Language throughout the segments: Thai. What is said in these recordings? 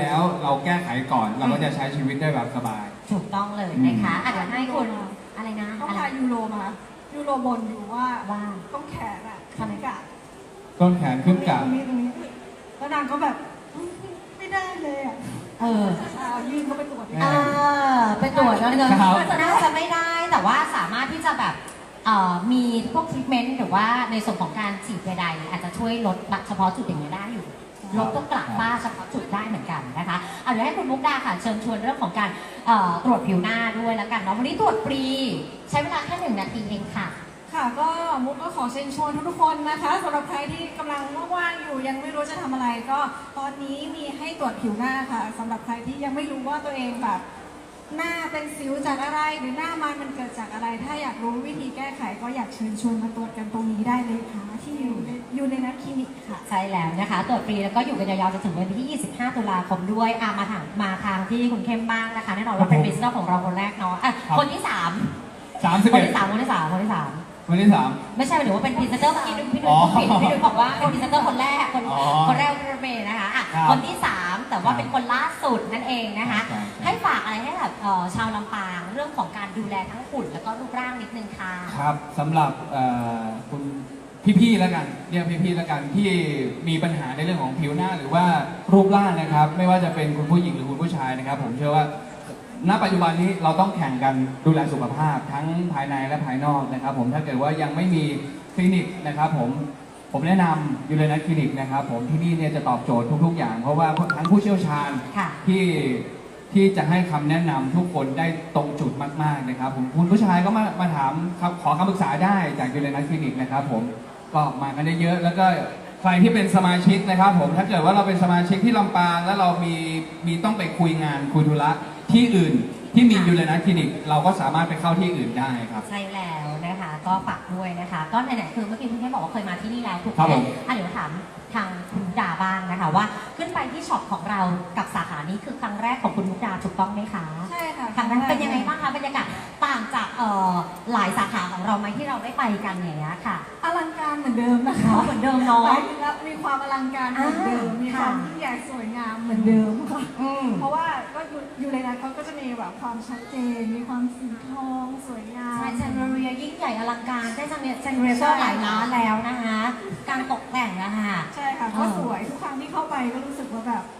แล้วเราแก้ไขก่อนเราก็จะใช้ชีวิตได้แบบสบาย ถูกต้องเลยนะคะอาจจะเดี๋ยวให้คุณอะไรนะต้องอะไร พายูโรมายูโรบนอยู่ว่าว่า ต้องแขนอะทำกะต้นแขนขึ้นกะตรงนี้ตรงนี้แล้วนางก็แบบอุ๊ยไม่ได้เลยอะเออเอายื่นเข้าไปตรวจแม่เออไปตรวจแล้วเงินครับน่าจะไม่ได้แต่ว่าสามารถที่จะแบบเอ่อมีพวกทรีทเมนต์หรือว่าในส่วนของการฉีดใดๆอาจจะช่วยลดเฉพาะจุดอย่างนี้ยได้อยู่ ลดพวกลับบ้าเฉพาะจุดได้เหมือนกันนะคะเอาเดี๋ยวให้คุณมุกดาค่ะเชิญชวนเรื่องของการตรวจผิวหน้าด้วยแล้วกันเนาะวันนี้ตรวจฟรีใช้เวลาแค่หนึ่งนาทีเองค่ะค่ะก็มุกก็ขอเชิญชวนทุกๆคนนะคะสำหรับใครที่กำลังว่างๆอยู่ยังไม่รู้จะทำอะไรก็ตอนนี้มีให้ตรวจผิวหน้าค่ะสำหรับใครที่ยังไม่รู้ว่าตัวเองแบบ หน้าเป็นสิวจากอะไรหรือหน้ามันมันเกิดจากอะไร ถ้าอยากรู้วิธีแก้ไขก็อยากเชิญชวนมาตรวจกันตรงนี้ได้เลยค่ะ ที่อยู่ในอยู่ในนัทคลินิกค่ะ ใช่แล้วนะคะ ตรวจฟรีแล้วก็อยู่กันยาวๆจนถึงวันที่ 25 ตุลาคมด้วยอะมาทางมาทางที่คุณเข้มบ้างนะคะแน่นอนว่าเป็นบิสเนสของเราคนแรกเนาะอะครับคนที่สามสามสิบคนเอ็ด ที่สามคนที่สามคนที่สาม วันที่สาม ไม่ใช่หมายถึงว่าเป็นพรีเซนเตอร์เมื่อกี้พี่ดุอ๋ยอผิดพี่ดุยบอกว่าเป็นพรีเซนเตอร์คนแรกคนอ๋อคนแรกรถเมย์นะคะอะครับคนที่สามแต่ว่าครับเป็นคนล่าสุดนั่นเองนะคะใช่ให้ฝากอะไรให้แบบเอ่อชาวลำปางเรื่องของการดูแลทั้งหุ่นแล้วก็รูปร่างนิดนึงค่ะ ครับสำหรับเอ่อคุณพี่ๆแล้วกันเรียกพี่ๆแล้วกันที่มีปัญหาในเรื่องของผิวหน้าหรือว่ารูปร่างนะครับ ไม่ว่าจะเป็นคุณผู้หญิงหรือคุณผู้ชายนะครับ ผมเชื่อว่า ณปัจจุบันนี้เราต้องแข่งกันดูแลสุขภาพทั้งภายในและภายนอกนะครับ ผมถ้าเกิดว่ายังไม่มีคลินิกนะครับ ผมผมแนะนำยูเรนัสคลินิกนะครับ ผมที่นี่เนี่ยจะตอบโจทย์ทุก ๆ อย่าง เพราะว่าทั้งผู้เชี่ยวชาญค่ะ ที่ที่จะให้คำแนะนำทุกคนได้ตรงจุดมาก ๆ นะครับ ผมคุณผู้ชายก็มามาถามครับขอคำปรึกษาได้จากยูเรนัสคลินิกนะครับ ผมก็มากันได้เยอะแล้วก็ใครที่เป็นสมาชิกนะครับ ผมถ้าเกิดว่าเราเป็นสมาชิกที่ลำปางแล้วเรามีมีต้องไปคุยงานคุยธุระ ที่อื่นที่มียูเรนัสคลินิก เราก็สามารถไปเข้าที่อื่นได้ครับ ใช่แล้วนะคะ ก็ฝากด้วยนะคะ ก็ไหนๆคือเมื่อกี้คุณแค่บอกว่าเคยมาที่นี่แล้วถูกไหครับมผม อะเดี๋ยวถามทางคุณมุกดาบ้างนะคะ ว่าขึ้นไปที่ช็อปของเรากับสาขานี้คือครั้งแรกของคุณมุกดาถูกต้องไหมคะใช่ค่ะครั้งแรกเป็นยังไงบ้างคะบรรยากาศต่างจากเอ่อหลายสาขาของเราไหมที่เราได้ไปกันอย่างเงี้ยค่ะอ ลังการเหมือนเดิมนะคะอ๋อเหมือนเดิมเนาะ หมายถึงว่ามีความอลังการเหมือนเดิม อ่ามีมีความค่ะยิ่งใหญ่สวยงามเหมือนเดิมค่ะอืม เพราะว่าก็อยู่อยู่ในนั้นเขาก็จะมีแบบความชัดเจน มีความสีทองสวยงาม ใช่เซนเรียยิ่งใหญ่อลังการได้จังเนี่ยเซนเรียก็หลายล้านแล้วนะคะ การตกแต่งนะคะ ใช่ค่ะเออก็สวยทุกครั้งที่เข้าไปก็รู้สึกว่าแบบส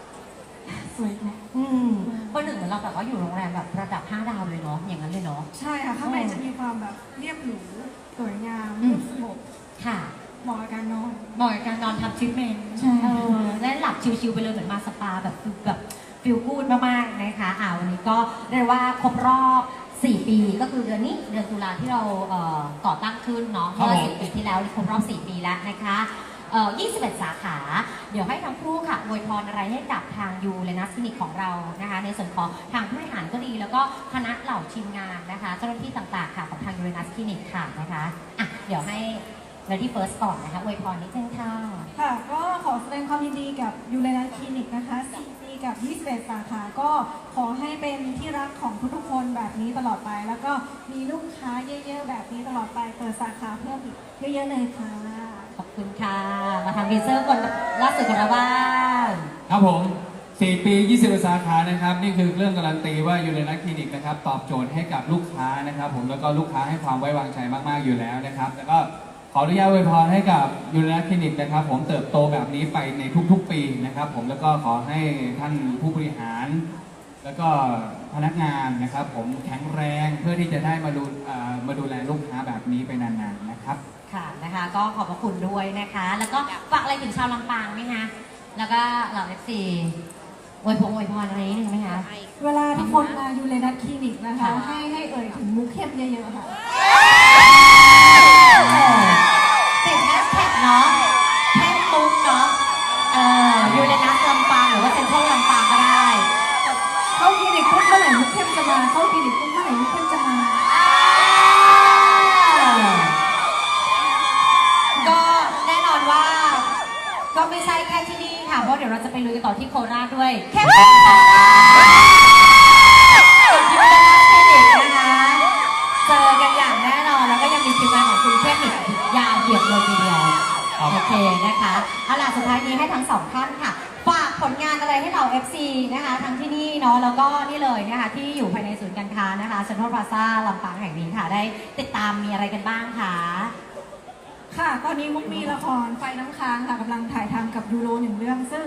วยแหละอืมก็หนึ่งเหมือนเราแบบว่าอยู่โรงแรมแบบระดับ5ดาวเลยเนาะอย่างนั้นเลยเนาะ ใช่ค่ะข้างในเออจะมีความแบบเรียบหรูสวยงามอืม สงบค่ะเหมาะกับการนอน เหมาะกับการนอนทำทรีทเมนต์ใช่ เออและหลับชิวๆไปเลยเหมือนมาสปาแบบแบบฟิลกูดมากๆนะคะอ่าวันนี้ก็เรียกว่าครบรอบ 4 ปีก็คือเดือนนี้เดือนตุลาที่เราเอ่อก่อตั้งขึ้นเนาะครับเมื่อผม 10ปีที่แล้วครบรอบ 4 ปีแล้วนะคะ เอ่อ21 สาขา เดี๋ยวให้ทั้งคู่ค่ะอวยพรอะไรให้กับทางยูเลนัสคลินิกของเรานะคะ ในส่วนของทางผู้บริหารก็ดี แล้วก็คณะเหล่าทีมงานนะคะ เจ้าหน้าที่ต่างๆค่ะของทางยูเลนัสคลินิกค่ะนะคะอะเดี๋ยวให้ Ready First ก่อนนะคะอวยพรนิดนึงค่ะค่ะ ก็ขอแสดงความยินดีกับยูเรนัสคลินิกนะคะ4ปีกับ 21 สาขา ก็ขอให้เป็นที่รักของทุกๆคนแบบนี้ตลอดไป แล้วก็มีลูกค้าเยอะ ๆ แบบนี้ตลอดไป เปิดสาขาเพิ่มอีกเยอะๆเลยค่ะ คุณค่ะ มาทางรีเซอร์คนล่าสุดของเราบ้างครับผม 4 ปี 20 สาขานะครับ นี่คือเรื่องการันตีว่ายูเรนัสคลินิกนะครับ ตอบโจทย์ให้กับลูกค้านะครับ ผมแล้วก็ลูกค้าให้ความไว้วางใจมาก ๆ อยู่แล้วนะครับ แล้วก็ขออนุญาตอวยพรให้กับยูเรนัสคลินิกนะครับ ผมเติบโตแบบนี้ไปในทุก ๆ ปีนะครับ ผมแล้วก็ขอให้ท่านผู้บริหาร แล้วก็พนักงานนะครับ ผมแข็งแรงเพื่อที่จะได้มาดูมาดูแลลูกค้าแบบนี้ไปนานๆนะครับ ค่ะนะคะ ก็ขอบพระคุณด้วยนะคะ แล้วก็ฝากอะไรถึงชาวลำปางไหมคะแล้วก็เหล่าเอฟซีอวยพงอวยพรอะไรนิดนึงไหมคะเวลาทุกคนมายูเรนัสคลินิกนะคะค่ะให้ให้เอ่ยถึงมุกเข้มเยอะๆค่ะ ก็ไม่ใช่แค่ที่นี่ค่ะ เพราะเดี๋ยวเราจะไปลุยกันต่อที่โคราชด้วยแค่กับยูเรนัสคลินิกนะคะเจอกันอย่างแน่นอนแล้วก็ยังมีทีมงานของคุณเทพนิกอีกยาวเหยียดเลยทีเดียวครับโอเคนะคะเอาล่ะสุดท้ายนี้ให้ทั้งสองท่านค่ะฝากผลลงานอะไรให้เรา FC นะคะทั้งที่นี่เนาะแล้วก็นี่เลยนะคะที่อยู่ภายในศูนย์การค้านะคะเซ็นทรัลพลาซ่าลำปางแห่งนี้ค่ะได้ติดตามมีอะไรกันบ้างคะ ค่ะ ตอนนี้มุกมีละครไฟน้ำค้างค่ะกำลังถ่ายทำกับยูโรหนึ่งเรื่อง ซึ่ง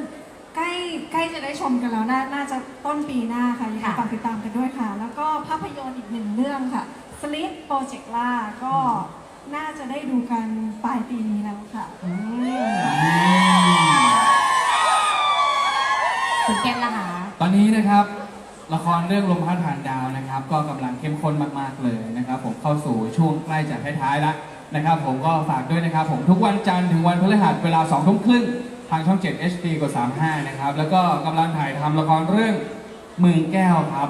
ใกล้ใกล้จะได้ชมกันแล้วน่าน่าจะต้นปีหน้าค่ะยังไงค่ะฝากติดตามกันด้วยค่ะ แล้วก็ภาพยนตร์อีกหนึ่งเรื่องค่ะ Sleep Project ล่าก็น่าจะได้ดูกันปลายปีนี้แล้วค่ะอืมคุณเกมล่ะคะตอนนี้นะครับละครเรื่องลมพัดผ่านดาวนะครับ ก็กำลังเข้มข้นมากๆเลยนะครับ ผมเข้าสู่ช่วงใกล้จะท้ายๆแล้ว นะครับผมก็ฝากด้วยนะครับผมทุกวันจันทร์ถึงวันพฤหัสเวลา2ทุ่มครึ่งทางช่อง 7 HD กด35 นะครับ แล้วก็กำลังถ่ายทำละครเรื่องเมืองแก้วครับ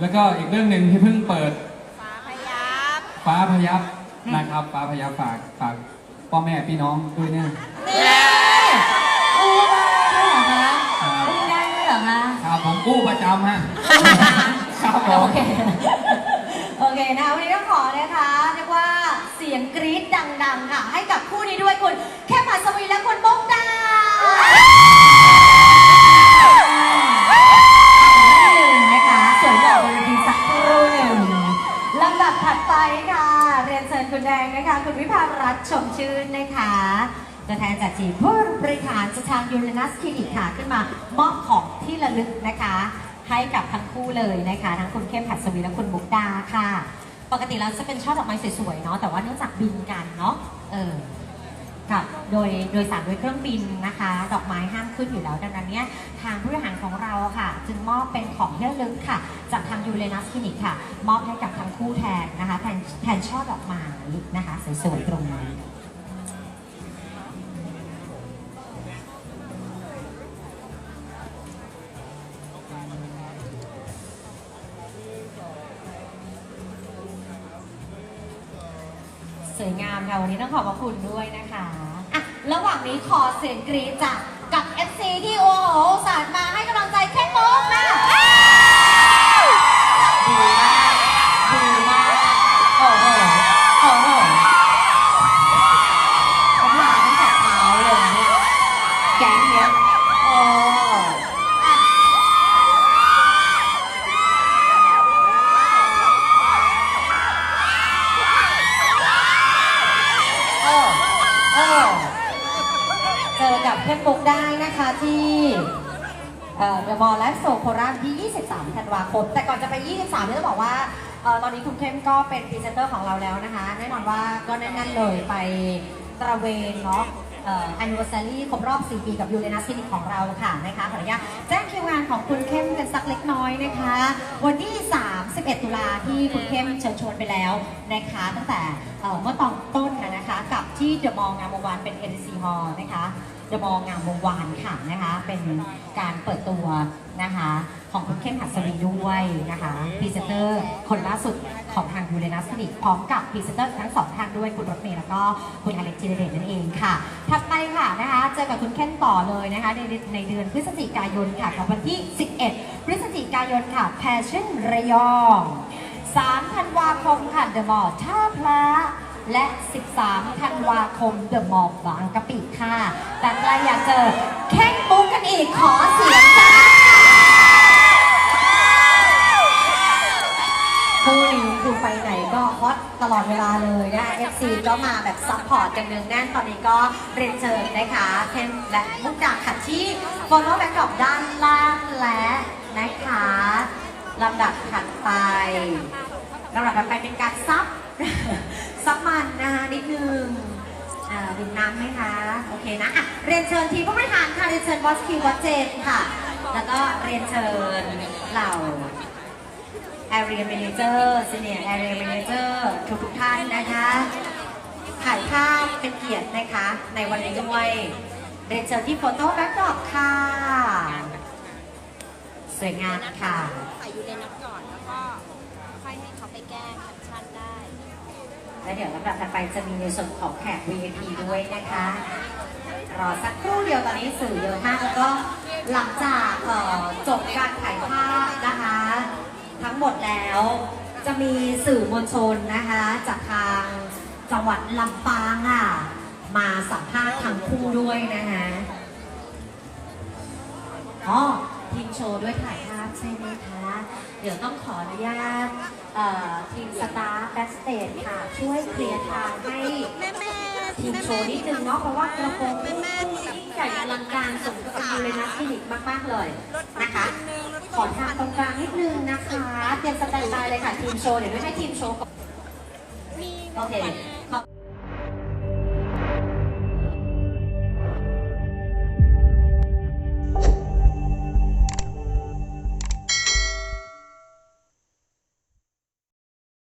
แล้วก็อีกเรื่องหนึ่งที่เพิ่งเปิด ฟ้าพยับฟ้าพยับนะครับ ฟ้าพยับฝากฝากพ่อแม่พี่น้องด้วยเนี่ยนี่อู้ได้ด้วยเหรอคะครับอู้ได้ด้วยเหรอคะครับผมกู้ประจำฮะครับผมโอเคโอเคนะคะวันนี้ต้องขอนะคะเรียกว่าเสียงกรี๊ดดังๆ ค่ะ ให้กับคู่นี้ด้วยคุณแค่ปัสวีและคุณมุกดาหนึ่งนะคะสวยหล่อบเวทีสักครู่หนึ่งลำดับถัดไปค่ะ เรียนเชิญคุณแดงนะคะ คุณวิภารัตน์ชมชื่นนะคะตัวแทนจากทีมผู้บริหารสถานยูเรนัสคลินิกค่ะขึ้นมามอบของที่ระลึกนะคะ ให้กับทั้งคู่เลยนะคะ ทั้งคุณเข้มผัดสวีและคุณมุกดาค่ะ ปกติเราจะเป็นช่อดอกไม้สวยๆเนาะแต่ว่าเนื่องจากบินกันเนาะเออค่ะโดยโดยสารโดยเครื่องบินนะคะ ดอกไม้ห้ามขึ้นอยู่แล้วดังนั้นเนี่ยทางผู้บริหารของเราค่ะ จึงมอบเป็นของที่ระลึกค่ะ จากทางยูเรนัสคลินิกค่ะ มอบให้กับทั้งคู่แทนนะคะแทนแทนช่อดอกไม้นะคะสวยๆตรงนี้ สวยงามค่ะ วันนี้ต้องขอบพระคุณด้วยนะคะอะระหว่างนี้ขอเสียงกรี๊ดจากกับ FC ที่โอ้โหสาดมาให้ เจอกับเข้มปุกได้นะคะที่เดอะมอลล์และโซโคราชที่ 23 ธันวาคม แต่ก่อนจะไป 23เนี่ยต้องบอกว่าเอ่อตอนนี้คุณเข้มก็เป็นพรีเซนเตอร์ของเราแล้วนะคะ แน่นอนว่าก็แน่นๆเลยไปตระเวนเนาะเอ่อ anniversary ครบรอบ 4 ปีกับยูเรนัสคลินิกของเราค่ะนะคะขออนุญาตแจ้งคิวงานของคุณเข้มกันสักเล็กน้อยนะคะ วันที่ 31 ตุลาที่คุณเข้มเชิญชวนไปแล้วนะคะ ตั้งแต่เอ่อเมื่อตอนต้นนะคะ กับที่เดอะมอลล์งามวงวานเป็น NC Hall นะคะ ดอะมอลล์งามวงวานค่ะนะคะ เป็นการเปิดตัวนะคะ ของคุณเข้มหัสวีด้วยนะคะพรีเซนเตอร์คนล่าสุดของทางยูเรนัสคลินิกพร้อมกับพรีเซนเตอร์ทั้งสองท่านด้วยคุณรถเมย์แล้วก็คุณอเล็กจิรเดชนั่นเองค่ะถัดไปค่ะนะคะเจอกับคุณเข้มต่อเลยนะคะในในเดือนพฤศจิกายนค่ะกับวันที่ 11 พฤศจิกายนค่ะ Passion ระยอง3ธันวาคมค่ะ The Mall ท่าพระ และ 13 ธันวาคม The Mall บางกะปิค่ะ แต่ใครอยากเจอแข่งปุ้งกันอีกขอเสียงจ้าคู่นี้คือไปไหนก็ฮอตตลอดเวลาเลยนะ FC ก็มาแบบซัพพอร์ตกันเนืองแน่นตอนนี้ก็เรียนเชิญนะคะเข้มและมุกดาขัดที่โฟโต้แบ็กดรอปด้านล่างและนะคะลำดับถัดไปลำดับต่อไปเป็นการซับ ซับมันนะคะนิดนึงอ่าดื่มน้ำไหมคะ โอเคนะอะเรียนเชิญทีมผู้บริหารค่ะ เรียนเชิญบอสคิววัดเจนค่ะ แล้วก็เรียนเชิญเหล่า Area Manager Senior Area Manager ทุกทุกท่านนะคะถ่ายภาพเป็นเกียรตินะคะ ในวันนี้ด้วย เรียนเชิญที่โฟโต้แบ็กดรอปค่ะ สวยงามค่ะ และเดี๋ยวลำดับถัดไปจะมีในส่วนของแขก VIP ด้วยนะคะ รอสักครู่เดียวตอนนี้สื่อเยอะมากแล้วก็หลังจากจบการถ่ายภาพนะคะ ทั้งหมดแล้วจะมีสื่อมวลชนนะคะ จากทางจังหวัดลำปางอะ มาสัมภาษณ์ทั้งคู่ด้วยนะคะอ๋อ ทีมโชว์ด้วยถ่ายภาพใช่ไหมคะ เดี๋ยวต้องขออนุญาตเอ่อทีมสตาฟแบ็กสเตจค่ะ ช่วยเคลียร์ทางให้ทีมโชว์นิดนึงเนาะเพราะว่ากระโปรงนี่ยิ่งใหญ่อลังการสมกับยูเรนัสคลินิกมากๆเลยนะคะ ขอทางตรงกลางนิดนึงนะคะ เตรียมสแตนบายเลยค่ะทีมโชว์เดี๋ยวไม่ให้ทีมโชว์ก่อนโอเค